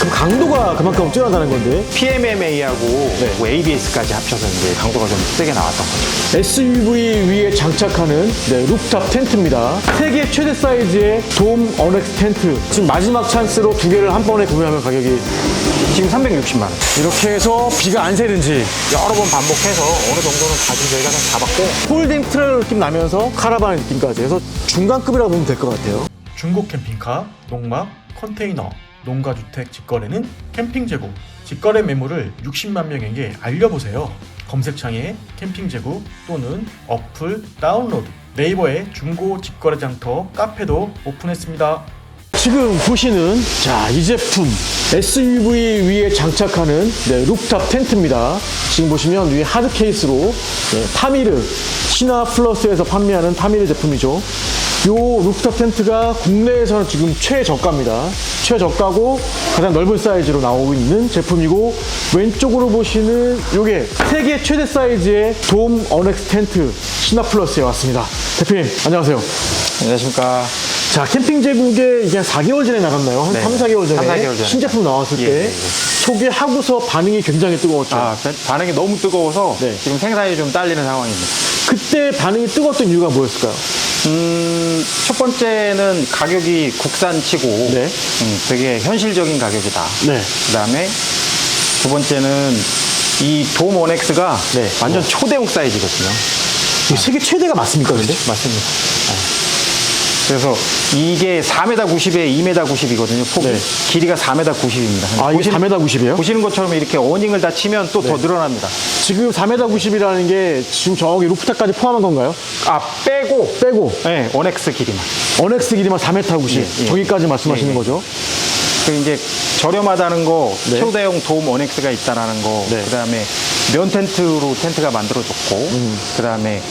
그럼 강도가 그만큼 뛰어나다는 건데 PMMA하고 뭐 ABS까지 합쳐서 이제 강도가 좀 세게 나왔던 거죠. SUV 위에 장착하는 네, 루프탑 텐트입니다. 세계 최대 사이즈의 돔 어넥스 텐트. 지금 마지막 찬스로 두 개를 한 번에 구매하면 가격이 지금 360만 원. 이렇게 해서 비가 안 새는지 여러 번 반복해서 어느 정도는 가격 저희가 좀 잡았고 폴딩 트레일 느낌 나면서 카라반 느낌까지 해서 중간급이라고 보면 될 것 같아요. 중고 캠핑카, 농막, 컨테이너, 농가주택 직거래는 캠핑 재고, 직거래 매물을 60만 명에게 알려보세요. 검색창에 캠핑 재고 또는 어플 다운로드, 네이버에 중고 직거래 장터 카페도 오픈했습니다. 지금 보시는 자 이 제품 SUV 위에 장착하는 네, 루프탑 텐트입니다. 지금 보시면 위에 하드 케이스로 네, 타미르 시나 플러스에서 판매하는 타미르 제품이죠. 요 루프탑 텐트가 국내에서는 지금 최저가입니다. 최저가고 가장 넓은 사이즈로 나오고 있는 제품이고 왼쪽으로 보시는 요게 세계 최대 사이즈의 돔 어넥스 텐트 시나 플러스에 왔습니다. 대표님 안녕하세요. 안녕하십니까. 자, 캠핑 제국에 이게 한 4개월 전에 나갔나요? 한 네. 3, 4개월 전에, 3, 4개월 전에. 신제품 나왔을 예, 때 예, 예. 소개하고서 반응이 굉장히 뜨거웠죠. 아, 반응이 너무 뜨거워서 네. 지금 생산이 좀 딸리는 상황입니다. 그때 반응이 뜨거웠던 이유가 뭐였을까요? 음, 첫 번째는 가격이 국산치고 네. 음, 되게 현실적인 가격이다. 네. 그 다음에 두 번째는 이돔 원엑스가 네. 완전 초대형 사이즈거든요. 이게 세계 최대가 맞습니까, 근데? 맞습니다. 네. 그래서 이게 4m 90에 2m 90이거든요. 폭이. 네. 길이가 4m 90입니다. 아, 이게 4m 90이에요? 보시는 것처럼 이렇게 어닝을 다 치면 또 네. 더 늘어납니다. 지금 4m 90이라는 게 지금 저기 루프탑까지 포함한 건가요? 아, 빼고. 빼고 네, 원엑스 길이만. 어넥스 길이만 4m 90. 예, 예. 저기까지 말씀하시는 예, 예. 거죠? 그 이제 저렴하다는 거, 네. 초대형 도움 원엑스가 있다라는 거, 네. 그 다음에 면 텐트로 텐트가 만들어졌고, 음. 그 다음에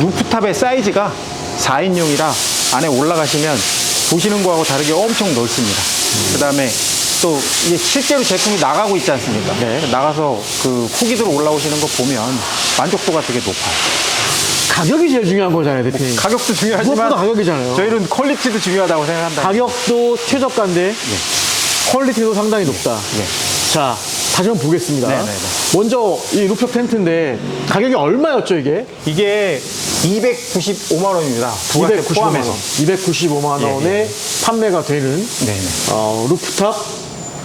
루프탑의 사이즈가 4인용이라 안에 올라가시면 보시는 거하고 다르게 엄청 넓습니다. 음. 그 다음에 또 이게 실제로 제품이 나가고 있지 않습니까? 네. 나가서 그 후기들 올라오시는 거 보면 만족도가 되게 높아요. 가격이 제일 중요한 거잖아요, 대표님. 가격도 중요하지만 무엇보다 가격이잖아요. 저희는 퀄리티도 중요하다고 생각한다. 가격도 최저가인데 퀄리티도 상당히 높다. 예. 자, 다시 한번 보겠습니다. 네, 네, 네. 먼저 이 루프탑 텐트인데 가격이 얼마였죠, 이게? 이게 295만 원입니다. 부가세 295만 포함해서. 원. 295만 예, 원에 판매가 되는 네 네. 어, 루프탑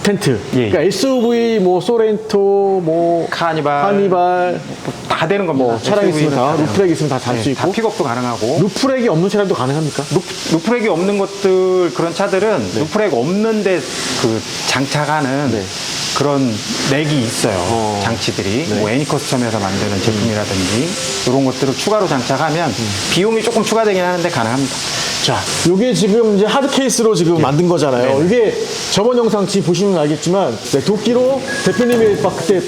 텐트. 예, 그러니까 SUV, 뭐 소렌토, 뭐 카니발, 카니발, 다 되는 겁니다. 뭐 차량 있으면 다는 루프렉 있으면 다달수 네, 있고. 다 픽업도 가능하고. 루프렉이 없는 차량도 가능합니까? 루프, 루프렉이 없는 것들 그런 차들은 루프렉 없는데 그 장착하는 네. 그런 렉이 있어요. 어. 장치들이 네. 뭐 애니커스텀에서 만드는 제품이라든지 이런 것들을 추가로 장착하면 비용이 조금 추가되긴 하는데 가능합니다. 자, 이게 지금 이제 하드 케이스로 지금 만든 거잖아요. 네네. 이게 저번 영상 지금 보시면 알겠지만 네, 도끼로 대표님이 막 그때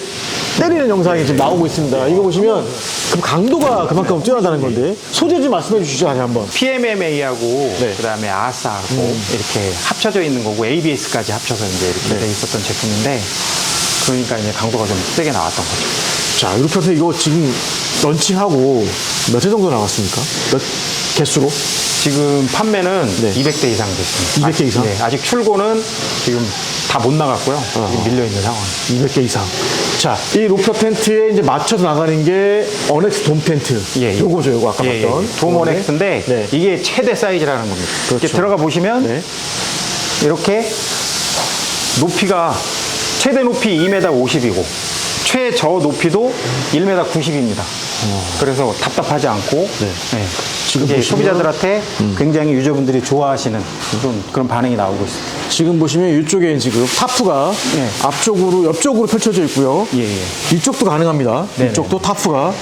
때리는 영상이 지금 나오고 있습니다. 이거 보시면 그 강도가 그만큼 뛰어나다는 건데 소재 좀 말씀해 주시죠, 다시 한번. PMMA하고 네. 그다음에 아사하고 이렇게 합쳐져 있는 거고 ABS까지 합쳐서 이제 이렇게 네. 돼 있었던 제품인데 그러니까 이제 강도가 좀 세게 나왔던 거죠. 자, 이렇게 이거 지금 런칭하고 몇 회 정도 나왔습니까? 몇 개수로? 지금 판매는 네. 200대 이상 됐습니다. 200대 이상? 아, 네, 아직 출고는 지금 다 못 나갔고요. 어. 지금 밀려 있는 상황. 200개 이상. 자, 이 로프 텐트에 이제 맞춰서 나가는 게 어넥스 돔 텐트. 예, 예. 요거죠, 요거 아까 예, 예. 봤던. 도모넥스인데 네. 이게 최대 사이즈라는 겁니다. 그렇죠. 이렇게 들어가 보시면 네. 이렇게 높이가 최대 높이 2m 50이고 최저 높이도 1m 90입니다. 그래서 답답하지 않고 어. 네. 네. 지금 이게 보시면- 음. 소비자들한테 굉장히 유저분들이 좋아하시는 그런, 그런 반응이 나오고 있습니다. 지금 보시면 이쪽에 지금 타프가 네. 앞쪽으로 옆쪽으로 펼쳐져 있고요. 예, 예. 이쪽도 가능합니다. 네네. 이쪽도 타프가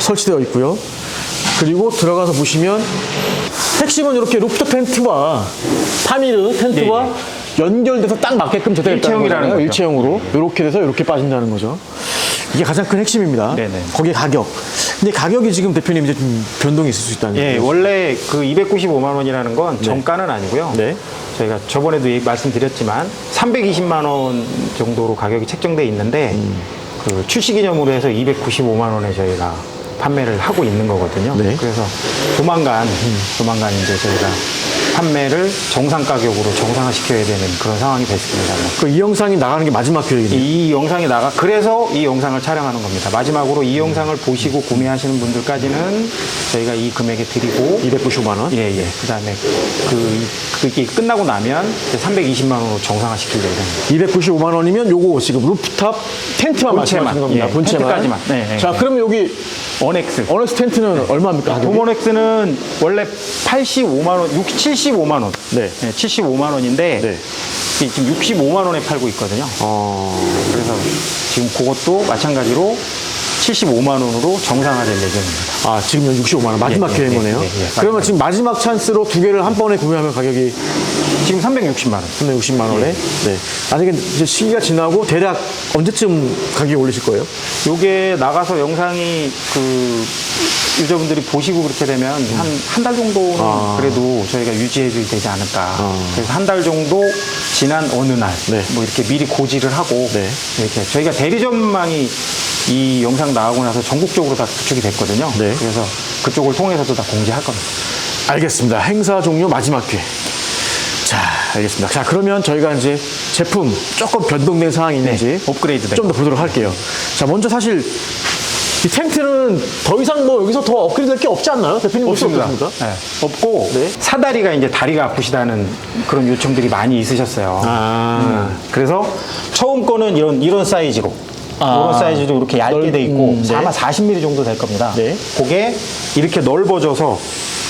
설치되어 있고요. 그리고 들어가서 보시면 핵심은 이렇게 루프탑 텐트와 파미르 텐트와 네, 연결돼서 딱 맞게끔 제대로 일체형이라는 거죠. 일체형으로 이렇게 돼서 이렇게 빠진다는 거죠. 이게 가장 큰 핵심입니다. 네네. 거기에 가격. 근데 가격이 지금 대표님 이제 좀 변동이 있을 수 있다는 예, 거죠. 원래 그 295만 원이라는 건 정가는 아니고요. 네. 저희가 저번에도 얘기- 말씀드렸지만 320만 원 정도로 가격이 책정돼 있는데 음. 그 출시 기념으로 해서 295만 원에 저희가 판매를 하고 있는 거거든요. 네. 음. 그래서 조만간 조만간 이제 저희가 판매를 정상 가격으로 정상화시켜야 되는 그런 상황이 됐습니다. 그 이 영상이 나가는 게 마지막 기회이네요. 이 영상이 나가 그래서 이 영상을 촬영하는 겁니다. 마지막으로 이 영상을 보시고 구매하시는 분들까지는 저희가 이 금액에 드리고 295만 원. 예, 예. 그다음에 그 그게 끝나고 나면 이제 320만 원으로 정상화시킬 예정입니다. 295만 원이면 요거 지금 루프탑 텐트만 본체만, 말씀하시는 겁니다. 예, 본체만. 텐트까지만. 네, 네. 자, 그럼 여기 어넥스. 어너스 텐트는 얼마입니까? 가격이? 도모넥스는 원래 85만 원, 6, 75만 원. 네. 75만 원인데 네. 지금 65만 원에 팔고 있거든요. 어, 그래서 지금 그것도 마찬가지로 75만 원으로 정상화될 예정입니다. 아, 지금은 65만 원. 마지막 예, 예, 기회인 예, 거네요. 예, 예, 그러면 마지막. 지금 마지막 찬스로 두 개를 한 번에 구매하면 가격이 지금 360만 원. 360만 원에. 네. 나중에 이제 시기가 지나고 대략 언제쯤 가격이 올리실 거예요? 요게 나가서 영상이 그 유저분들이 보시고 그렇게 되면 한 한 달 정도는 아. 그래도 저희가 유지해줘야 되지 않을까. 아. 그래서 한 달 정도 지난 어느 날, 네. 뭐 이렇게 미리 고지를 하고 네. 이렇게 저희가 대리점망이 이 영상 나가고 나서 전국적으로 다 구축이 됐거든요. 네. 그래서 그쪽을 통해서도 다 공지할 겁니다. 알겠습니다. 행사 종료 마지막 기회. 자, 알겠습니다. 자, 그러면 저희가 이제 제품 조금 변동된 상황이 있는지 네, 업그레이드 된좀더 보도록 할게요. 자, 먼저 사실 이 텐트는 더 이상 뭐 여기서 더 업그레이드 할게 없지 않나요? 대표님 어떻습니까? 네, 없고 네. 사다리가 이제 다리가 아프시다는 그런 요청들이 많이 있으셨어요. 아. 음, 그래서 처음 거는 이런 이런 사이즈로 아. 이런 사이즈로 이렇게 얇게 넓- 돼 있고 음, 네. 아마 40mm 정도 될 겁니다. 네. 그게 이렇게 넓어져서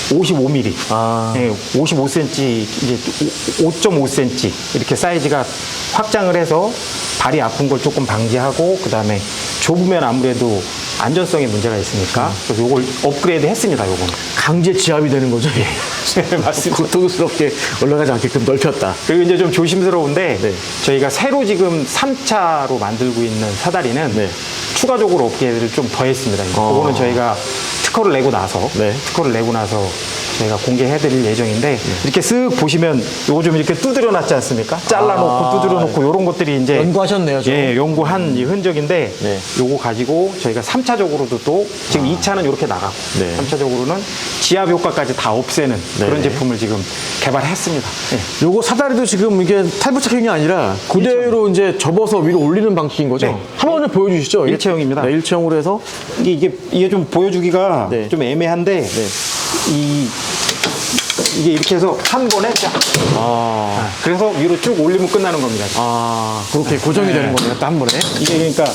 55mm, 아. 예, 55cm 이제 5.5cm 이렇게 사이즈가 확장을 해서 발이 아픈 걸 조금 방지하고 그 다음에 좁으면 아무래도 안전성에 문제가 있으니까 그래서 요걸 업그레이드 했습니다. 요거는. 강제 지압이 되는 거죠. 예. 맞습니다. 고통스럽게 올라가지 않게끔 넓혔다. 그리고 이제 좀 조심스러운데 네. 저희가 새로 지금 3차로 만들고 있는 사다리는 네. 추가적으로 업계를 좀 더했습니다. 어. 그거는 저희가 특허를 내고 나서 네. 특허를 내고 나서 저희가 공개해드릴 예정인데 이렇게 쓱 보시면 요거 좀 이렇게 두드려 놨지 않습니까? 잘라놓고 아. 두드려 놓고 이런 것들이 이제 연구하셨네요, 좀. 예, 연구한 이 흔적인데 네. 요거 가지고 저희가 3차적으로도 또 지금 2차는 이렇게 나가고 아. 네. 3차적으로는 지압 효과까지 다 없애는 그런 네. 제품을 지금 개발했습니다. 예. 요거 사다리도 지금 이게 탈부착형이 아니라 그대로 이제 접어서 위로 올리는 방식인 거죠? 네. 한번 좀 보여주시죠. 이게- 일체형입니다. 네, 일체형으로 해서 이게, 이게, 이게 좀 보여주기가 네. 좀 애매한데, 이, 이게 이렇게 해서 한 번에 쫙. 아, 그래서 위로 쭉 올리면 끝나는 겁니다. 아 그렇게 고정이 네. 되는 거네요. 딱한 번에. 이게 그러니까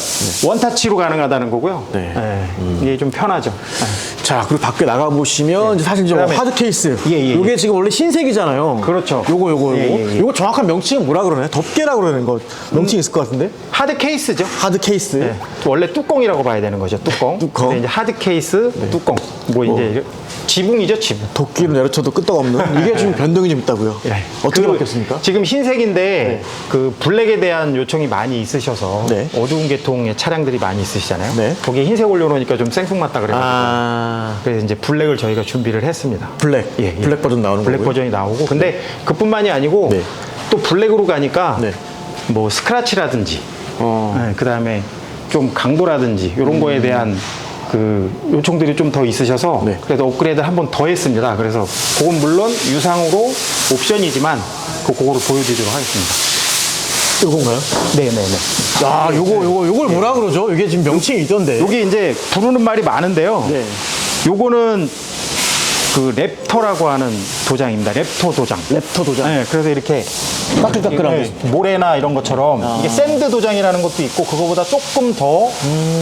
원타치로 가능하다는 거고요. 네. 이게 좀 편하죠. 네. 자, 그리고 밖에 나가 보시면 이제 사실 이제 그다음에- 하드 케이스. 예, 예, 요게 예. 지금 원래 흰색이잖아요. 그렇죠. 요거 요거 요거. 예, 예, 예. 요거 정확한 명칭은 뭐라 그러나요? 덮개라고 그러는 거. 명칭 있을 것 같은데. 하드 케이스죠. 하드 케이스. 네. 원래 뚜껑이라고 봐야 되는 거죠. 뚜껑. 뚜껑. 네. 근데 이제 하드 케이스, 뚜껑. 뭐 이제 지붕이죠, 지붕. 도끼로 내려쳐도 끄떡없는 이게 좀 변동이 좀 있다고요. 예. 어떻게 그 바뀌었습니까? 지금 흰색인데 그 블랙에 대한 요청이 많이 있으셔서 네. 어두운 계통의 차량들이 많이 있으시잖아요. 네. 거기에 흰색 올려놓으니까 좀 생뚱 맞다 그래가지고 아, 그래서 이제 블랙을 저희가 준비를 했습니다. 블랙. 예, 예. 블랙 버전 나오는 블랙 거고요. 버전이 나오고 근데 그뿐만이 아니고 네. 또 블랙으로 가니까 네. 뭐 스크라치라든지 어. 그 다음에 좀 강도라든지 이런 거에 대한 그 요청들이 좀 더 있으셔서 네. 그래도 업그레이드 한번 더 했습니다. 그래서 그건 물론 유상으로 옵션이지만 그 그거로 보여드리도록 하겠습니다. 이건가요? 네네네. 아, 요거 요거 요걸 뭐라 그러죠? 이게 지금 명칭이 있던데. 여기 이제 부르는 말이 많은데요. 네. 요거는 그 랩터라고 하는 도장입니다. 랩터 도장. 랩터 도장. 네, 그래서 이렇게 따끈따끈하게. 이게 모래나 이런 것처럼 이게 샌드 도장이라는 것도 있고 그거보다 조금 더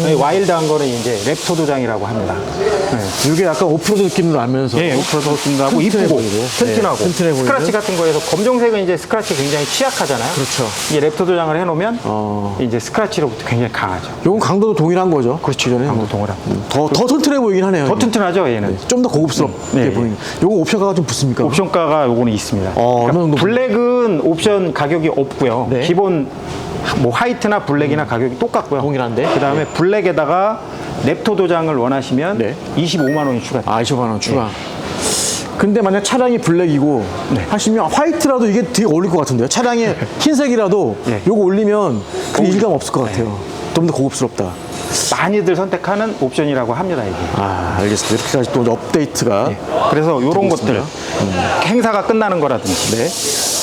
네, 와일드한 거는 이제 랩터 도장이라고 합니다. 네. 이게 약간 오프로드 느낌도 나면서. 예, 오프로드 느낌나고 튼튼해 이쁘고. 튼튼하고 네, 튼튼해 보이고. 스크라치 같은 거에서 검정색은 이제 스크라치 굉장히 취약하잖아요. 그렇죠. 이게 랩터 도장을 해놓으면 어. 이제 스크라치로부터 굉장히 강하죠. 요건 강도도 동일한 거죠. 그렇죠. 전에 강도 동일한. 더, 더 튼튼해 보이긴 하네요. 더 튼튼하죠, 얘는. 좀 더 고급스럽게 네, 보이는. 요거 옵션가가 좀 붙습니까? 옵션가가 요거는 있습니다. 그러니까 어, 얼마 정도 블랙은 옵션 가격이 없고요. 네. 기본 뭐 화이트나 블랙이나 가격이 똑같고요. 동일한데? 그다음에 블랙에다가 랩토 도장을 원하시면 네. 25만 원이 추가. 아, 20만 원 추가. 근데 만약 차량이 블랙이고 하시면 화이트라도 이게 되게 어울릴 것 같은데요. 차량에 흰색이라도 네. 요거 올리면 그 일감 없을 것 같아요. 좀 더 고급스럽다. 많이들 선택하는 옵션이라고 합니다, 이게. 아, 알겠습니다. 이렇게까지 또 업데이트가 그래서 이런 것들 있습니다. 행사가 끝나는 거라든지 네.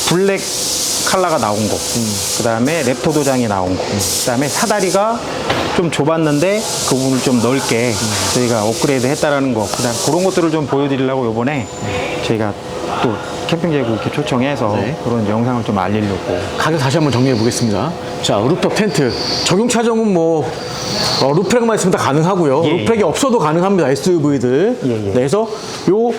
블랙 칼라가 나온 거, 그 다음에 랩토 도장이 나온 거, 그 다음에 사다리가 좀 좁았는데 그 부분을 좀 넓게 저희가 업그레이드 했다라는 거, 그다음 그런 것들을 좀 보여드리려고 이번에 저희가 또 캠핑 제국 이렇게 초청해서 네. 그런 영상을 좀 알리려고. 가격 다시 한번 정리해 보겠습니다. 자, 루프탑 텐트. 적용 차종은 뭐, 어, 루프렉만 있으면 다 가능하고요. 예, 예. 루프렉이 없어도 가능합니다. SUV들. 예, 예. 네, 그래서 요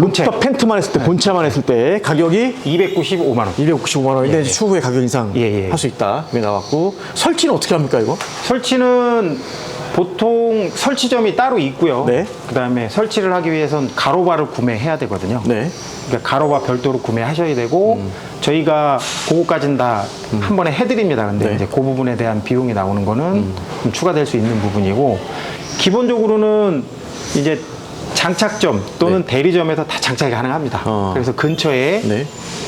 본체. 루프탑 텐트만 했을 때, 본체만 했을 때 가격이 295만 원. 295만 원인데 예, 예. 추후에 가격 인상 예, 예. 할 수 있다. 이게 나왔고 설치는 어떻게 합니까 이거? 설치는 보통 설치점이 따로 있고요. 네. 그다음에 설치를 하기 위해선 가로바를 구매해야 되거든요. 네. 그러니까 가로바 별도로 구매하셔야 되고 저희가 그거까지는 다 한 번에 해드립니다. 근데 네. 이제 그 부분에 대한 비용이 나오는 거는 좀 추가될 수 있는 부분이고 기본적으로는 이제 장착점 또는 대리점에서 다 장착이 가능합니다. 네. 어. 그래서 근처에 네.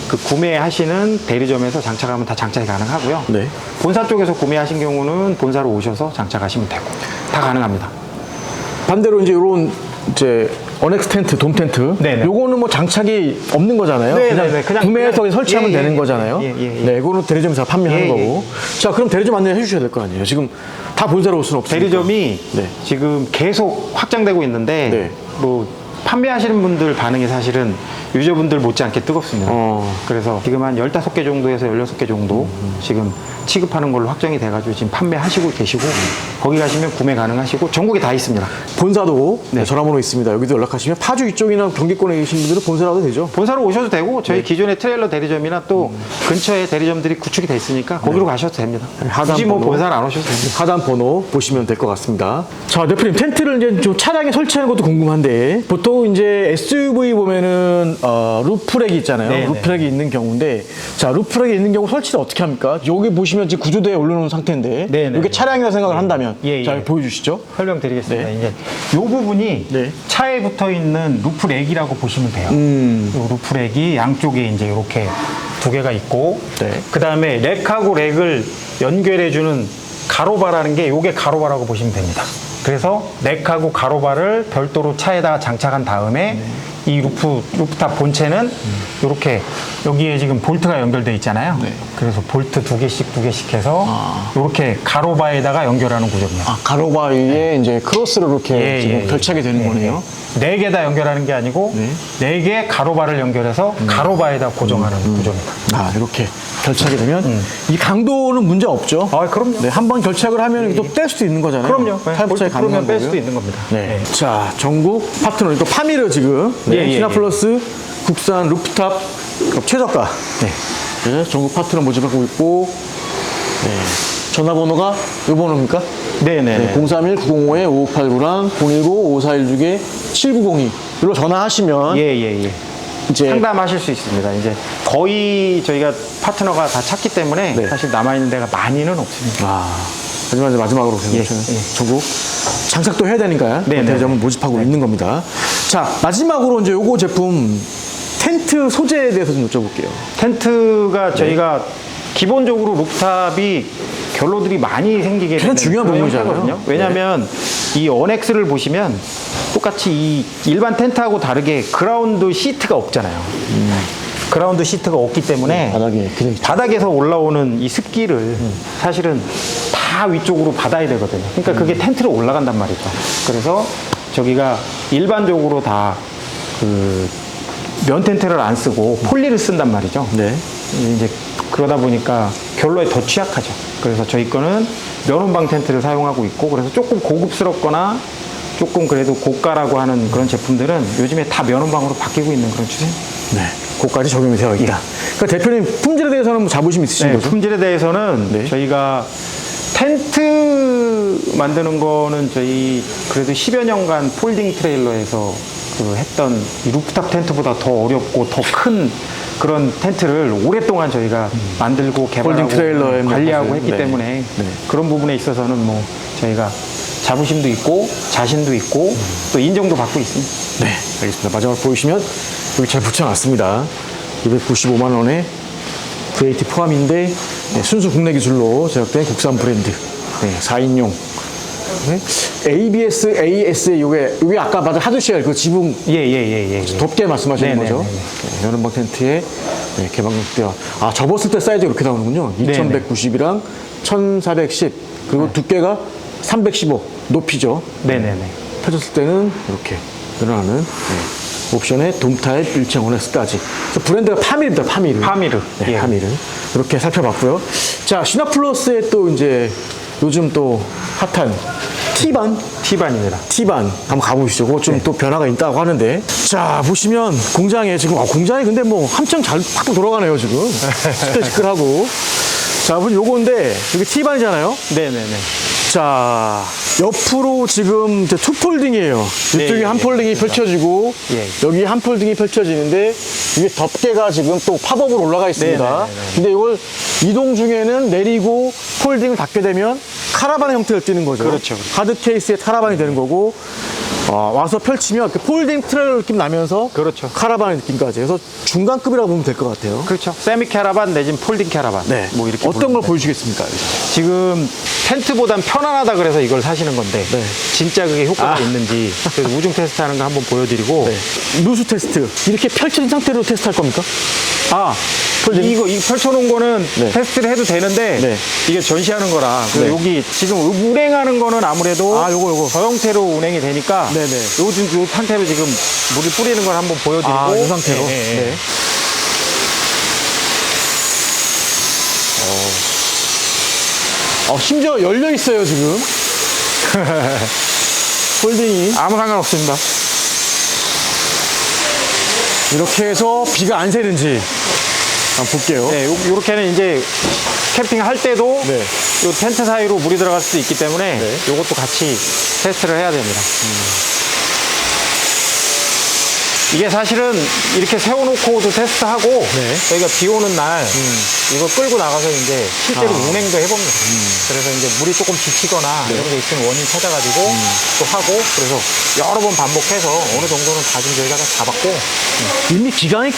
그 구매하시는 대리점에서 장착하면 다 장착이 가능하고요. 네. 본사 쪽에서 구매하신 경우는 본사로 오셔서 장착하시면 되고 다 가능합니다. 반대로 이제 이런 이제 어넥스 텐트, 돔 텐트. 네네. 요거는 뭐 장착이 없는 거잖아요. 네네네. 그냥, 그냥- 구매해서 그냥- 설치하면 예, 되는 예, 거잖아요. 예, 예, 예. 네, 이거는 대리점에서 판매하는 예, 예, 거고. 자, 그럼 대리점 안내 해주셔야 될 거 아니에요. 지금 다 본사로 올 수는 없으니까. 대리점이 네. 지금 계속 확장되고 있는데 네. 뭐 판매하시는 분들 반응이 사실은 유저분들 못지않게 뜨겁습니다. 어. 그래서 지금 한 15개 정도에서 16개 정도 지금 취급하는 걸로 확정이 돼가지고 지금 판매하시고 계시고 거기 가시면 구매 가능하시고 전국에 다 있습니다. 본사도 네. 전화번호 있습니다. 여기도 연락하시면 파주 이쪽이나 경기권에 계신 분들은 본사라도 되죠. 본사로 오셔도 되고 저희 네. 기존의 트레일러 대리점이나 또 근처에 대리점들이 구축이 돼 있으니까 거기로 가셔도 됩니다. 네, 하단 굳이 뭐 번호. 본사를 안 오셔도 됩니다. 하단 번호 보시면 될 것 같습니다. 자, 대표님 텐트를 이제 좀 차량에 설치하는 것도 궁금한데 보통 이제 SUV 보면은 어, 루프렉이 있잖아요. 네네. 루프렉이 있는 경우인데 자, 루프렉이 있는 경우 설치를 어떻게 합니까? 여기 보시 면 지금 구조대에 올려놓은 상태인데 네네. 이게 차량이라 생각을 한다면 예, 자, 예. 보여주시죠. 설명드리겠습니다. 네. 이제 이 부분이 네. 차에 붙어 있는 루프렉이라고 보시면 돼요. 음. 이 루프렉이 양쪽에 이제 이렇게 두 개가 있고, 네. 그 다음에 렉하고 렉을 연결해주는 가로바라는 게 이게 가로바라고 보시면 됩니다. 그래서 렉하고 가로바를 별도로 차에다가 장착한 다음에 네. 이 루프 루프탑 본체는 이렇게 여기에 지금 볼트가 연결돼 있잖아요. 네. 그래서 볼트 두 개씩 두 개씩 해서 이렇게 가로바에다가 연결하는 구조입니다. 아, 가로바 위에 이제 크로스로 이렇게 지금 결착이 되는 거네요. 네 개 다 연결하는 게 아니고 네. 네개 가로바를 연결해서 가로바에다 고정하는 구조입니다. 아, 이렇게 결착이 되면 이 강도는 문제 없죠. 아, 그럼요. 네, 한 번 결착을 하면 또뗄 수도 있는 거잖아요. 그럼요. 네, 볼트 가능한 풀으면 뺄 거고요. 수도 있는 겁니다. 네. 자, 전국 파트너, 이거 파미르 지금. 네. 예, 예, 시나플러스 국산 루프탑 최저가. 네. 네, 전국 파트너 모집하고 있고, 네. 전화번호가 이 번호입니까? 네네. 네, 031-905-5589랑 010-5416-7902. 이로 전화하시면 예, 예, 예. 이제 상담하실 수 있습니다. 이제 거의 저희가 파트너가 다 찾기 때문에 네. 사실 남아 있는 데가 많이는 없습니다. 아, 하지만 이제 마지막으로 예, 예. 전국 장착도 해야 되니까요. 네, 네, 대점을 모집하고 있는 겁니다. 자, 마지막으로 이제 요거 제품 텐트 소재에 대해서 좀 여쭤볼게요. 텐트가 네. 저희가 기본적으로 루프탑이 결로들이 많이 생기게 되는 중요한 그런 부분이잖아요. 네. 형태거든요. 왜냐하면 이 어넥스를 보시면 똑같이 이 일반 텐트하고 다르게 그라운드 시트가 없잖아요. 그라운드 시트가 없기 때문에 음. 바닥에 그냥 있죠. 바닥에서 올라오는 이 습기를 사실은 다 위쪽으로 받아야 되거든요. 그러니까 음. 그게 텐트로 올라간단 말이죠. 그래서 저기가 일반적으로 다그 면 텐트를 안 쓰고 폴리를 쓴단 말이죠. 네. 이제 그러다 보니까 결로에 더 취약하죠. 그래서 저희 거는 면원방 텐트를 사용하고 있고 그래서 조금 고급스럽거나 조금 그래도 고가라고 하는 그런 제품들은 요즘에 다 면원방으로 바뀌고 있는 그런 추세. 네. 그까지 적용이 되어 있다. 그러니까 대표님 품질에 대해서는 뭐 자부심 있으신 네, 거죠? 품질에 대해서는 네. 저희가 텐트 만드는 거는 저희 그래도 10여 년간 폴딩 트레일러에서 그 했던 이 루프탑 텐트보다 더 어렵고 더 큰 그런 텐트를 오랫동안 저희가 만들고 개발하고 폴딩 트레일러에 뭐 관리하고 했기 네. 때문에 네. 그런 부분에 있어서는 뭐 저희가 자부심도 있고 자신도 있고 음. 또 인정도 받고 있습니다. 네, 알겠습니다. 마지막 보이시면 여기 잘 붙여놨습니다. 295만 원에 VAT 포함인데 네, 순수 국내 기술로 제작된 국산 브랜드 네, 4인용 ABS, AS의 요게 요게 아까 말한 하드쉘 그 지붕 예, 예, 예, 예. 예. 덥게 말씀하시는 네네네네. 거죠. 네, 여름방 텐트에 네, 개방극대와 아 접었을 때 사이즈가 이렇게 나오는군요. 네네. 2190이랑 1410 그리고 두께가 315 높이죠. 네네네. 펴졌을 때는 이렇게 늘어나는 네. 옵션에 돔타입 일체형 원엑스까지 그래서 브랜드가 파밀입니다. 파밀. 파미르. 네, 예. 파밀을 이렇게 살펴봤고요. 자, 시나플러스의 또 이제 요즘 또 핫한 티반 티반입니다. 티반 한번 가보시죠. 그거 네. 좀또 변화가 있다고 하는데. 자, 보시면 공장에 지금, 아, 공장이 근데 뭐 한참 잘 팍팍 돌아가네요, 지금. 시끌시끌하고. 자, 보면 요건데, 여기 티반이잖아요. 네네네. 자, 옆으로 지금 이제 투 폴딩이에요. 이쪽에 네, 한 예, 폴딩이 펼쳐지고, 예. 여기 한 폴딩이 펼쳐지는데, 이게 덮개가 지금 또 팝업으로 올라가 있습니다. 네, 네, 네, 네. 근데 이걸 이동 중에는 내리고 폴딩을 닫게 되면 카라반의 형태를 띠는 거죠. 그렇죠, 그렇죠. 하드 케이스의 카라반이 되는 거고, 어, 와서 펼치면 그 폴딩 트레일 느낌 나면서 그렇죠. 카라반의 느낌까지. 그래서 중간급이라고 보면 될 것 같아요. 그렇죠. 세미 캐라반 내진 폴딩 캐라반. 네. 뭐 이렇게 어떤 걸. 보여주겠습니까? 지금 텐트보단 편안하다 그래서 이걸 사시는 건데 네. 진짜 그게 효과가 아. 있는지 그래서 우중 테스트하는 거 한번 보여드리고 네. 누수 테스트. 이렇게 펼쳐진 상태로 테스트할 겁니까? 아 폴딩? 이거 이 펼쳐놓은 거는 네. 테스트를 해도 되는데 네. 이게 전시하는 거라 네. 여기 지금 운행하는 거는 아무래도 아, 요거, 요거. 저 형태로 운행이 되니까 네네. 요, 지금 요 상태로 지금 물을 뿌리는 걸 한번 보여드리고 아, 이 상태로. 예, 예, 예. 네. 어, 심지어 열려 있어요 지금. 홀딩이 아무 상관없습니다. 이렇게 해서 비가 안 새는지 한번 볼게요. 네, 요, 요렇게는 이제 캠핑 할 때도 네. 요 텐트 사이로 물이 들어갈 수도 있기 때문에 네. 요것도 같이 테스트를 해야 됩니다. 이게 사실은 이렇게 세워놓고도 테스트하고 네. 저희가 비 오는 날 이거 끌고 나가서 이제 실제로 아. 운행도 해봅니다. 그래서 이제 물이 조금 지치거나 이런 게 있으면 원인 찾아가지고 또 하고 그래서 여러 번 반복해서 어느 정도는 다좀 저희가 다 잡았고 이미 기간이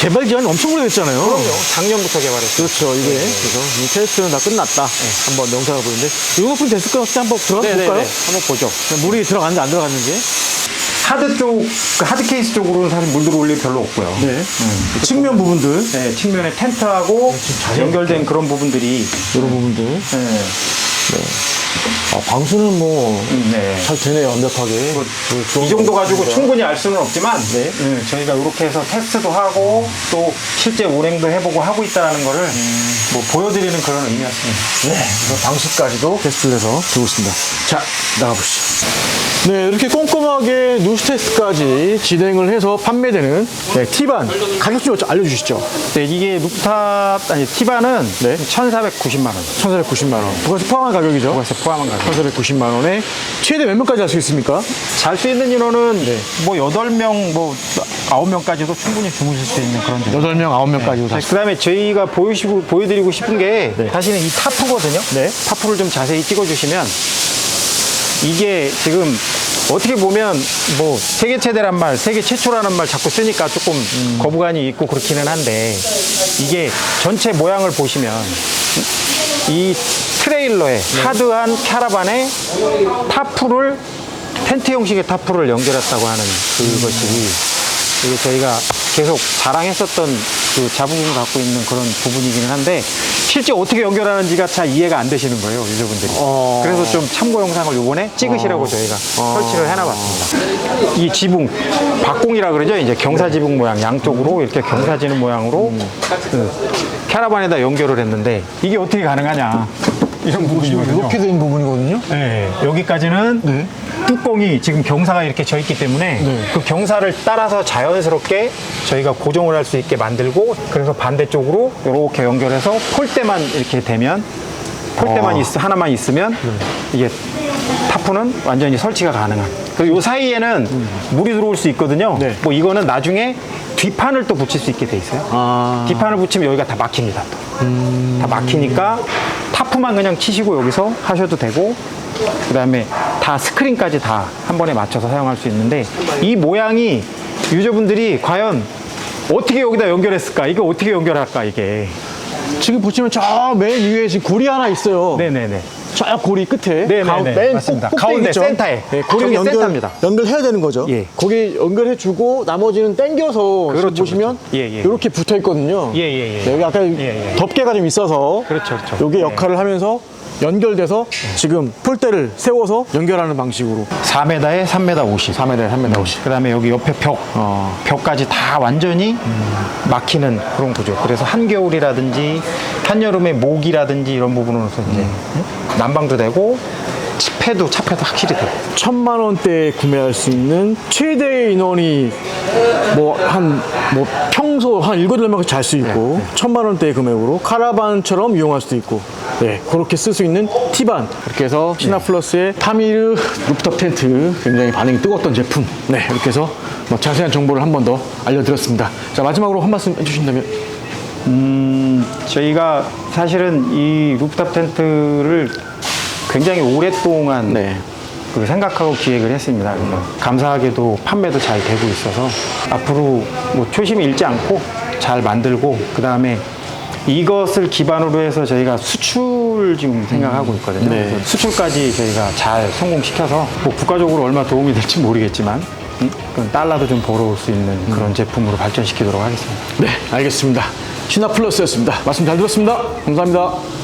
개발 기간이 엄청 오래됐잖아요. 그럼요. 작년부터 개발했어요. 그렇죠. 이게 그래서 이 테스트는 다 끝났다. 한번 영상을 보는데 이 높은 데스크 혹시 한번 들어가. 볼까요? 한번 보죠. 물이 들어갔는지 안 들어갔는지. 하드 쪽, 그 하드 케이스 쪽으로는 사실 물 들 어 올 일 별로 없고요. 네. 측면 부분들 네, 측면에 텐트하고 연결된 그런 부분들이 이런 부분들. 네. 아, 방수는 뭐잘 네. 되네요 완벽하게. 이 정도 가지고 충분히 알 수는 없지만 네. 네, 저희가 이렇게 해서 테스트도 하고 또 실제 운행도 해보고 하고 있다는 거를 뭐 보여드리는 그런 의미였습니다. 네, 그래서 방수까지도 테스트를 해서 들고 있습니다. 자, 나가보시죠. 네, 이렇게 꼼꼼하게 누수 테스트까지 진행을 해서 판매되는 네, 티반 가격 좀 알려주시죠. 네, 이게 루프탑 아니 티바는 네. 1,490만 원. 1,490만 원. 부가세 포함한 가격이죠. 부가세 포함한 가격. 1,490만 원에 최대 몇 명까지 할 수 있습니까? 잘 수 있는 인원은 네. 뭐 8명, 뭐 9명까지도 충분히 주무실 수 있는 그런 정도. 8명, 9명까지도 다. 그 다음에 저희가 보이시고, 보여드리고 싶은 게 네. 사실은 이 타프거든요. 네. 타프를 좀 자세히 찍어 주시면 이게 지금 어떻게 보면 뭐 세계 최대란 말, 세계 최초라는 말 자꾸 쓰니까 조금 음. 거부감이 있고 그렇기는 한데 이게 전체 모양을 보시면 이 트레일러에 네. 하드한 캐러반에 타프를 텐트 형식의 타프를 연결했다고 하는 그것이 이게 저희가 계속 자랑했었던 그 자부심을 갖고 있는 그런 부분이기는 한데 실제 어떻게 연결하는지가 잘 이해가 안 되시는 거예요 유저분들이. 어. 그래서 좀 참고 영상을 요번에 찍으시라고 저희가 설치를 해놔봤습니다. 이 지붕 박공이라 그러죠? 이제 경사 지붕 모양 양쪽으로 이렇게 경사지는 모양으로 그 캐러반에다 연결을 했는데 이게 어떻게 가능하냐? 이런 부분이거든요. 이렇게 된 부분이거든요. 네, 여기까지는 네. 뚜껑이 지금 경사가 이렇게 져 있기 때문에 네. 그 경사를 따라서 자연스럽게 저희가 고정을 할 수 있게 만들고 그래서 반대쪽으로 이렇게 연결해서 폴대만 이렇게 되면 폴대만 아. 있, 하나만 있으면 이게 타프는 완전히 설치가 가능한. 그리고 요 사이에는 물이 들어올 수 있거든요. 네. 뭐 이거는 나중에 뒷판을 또 붙일 수 있게 돼 있어요. 아. 뒷판을 붙이면 여기가 다 막힙니다. 또. 다 막히니까 타프만 그냥 치시고 여기서 하셔도 되고 그 다음에 다 스크린까지 다 한 번에 맞춰서 사용할 수 있는데 이 모양이 유저분들이 과연 어떻게 여기다 연결했을까? 이게 어떻게 연결할까? 이게 지금 보시면 저 맨 위에 지금 고리 하나 있어요. 네네네. 저 고리 끝에 네네네, 가운- 맨 맞습니다. 꼭- 가운데 꼭대기죠? 센터에. 네, 고리를 저게 연결, 센터입니다. 연결해야 되는 거죠. 예. 거기 연결해주고 나머지는 당겨서 그렇죠, 지금 보시면 그렇죠. 예, 예. 이렇게 붙어 있거든요. 예, 예, 예. 네, 여기 약간 예, 예. 덮개가 좀 있어서 그렇죠, 그렇죠. 여기 예. 역할을 하면서 연결돼서 지금 폴대를 세워서 연결하는 방식으로 4m에 3m 50. 3m, 3m 50. 그 다음에 여기 옆에 벽, 어. 벽까지 다 완전히 막히는 그런 구조. 그래서 한겨울이라든지 한여름에 모기라든지 이런 부분으로서 이제 음. 난방도 되고 폐도 차폐도 확실히 되고. 천만 원대에 구매할 수 있는 최대 인원이 뭐 한 뭐 평소 한 일곱 여덟 명이 잘수 있고 천만 원대의 금액으로 카라반처럼 이용할 수도 있고 네 그렇게 쓸 수 있는 티반. 이렇게 해서 시나플러스의 타미르 루프탑 텐트 굉장히 반응이 뜨거웠던 제품. 네 이렇게 해서 뭐 자세한 정보를 한 번 더 알려드렸습니다. 자 마지막으로 한 말씀 해주신다면 저희가 사실은 이 루프탑 텐트를 굉장히 오랫동안 네. 그 생각하고 기획을 했습니다. 그래서 감사하게도 판매도 잘 되고 있어서 앞으로 뭐 초심을 잃지 않고 잘 만들고 그 다음에 이것을 기반으로 해서 저희가 수출 지금 생각하고 있거든요. 네. 그래서 수출까지 저희가 잘 성공시켜서 뭐 국가적으로 얼마 도움이 될지 모르겠지만 음, 그런 달러도 좀 벌어올 수 있는 그런 제품으로 발전시키도록 하겠습니다. 네 알겠습니다 시나플러스였습니다. 말씀 잘 들었습니다. 감사합니다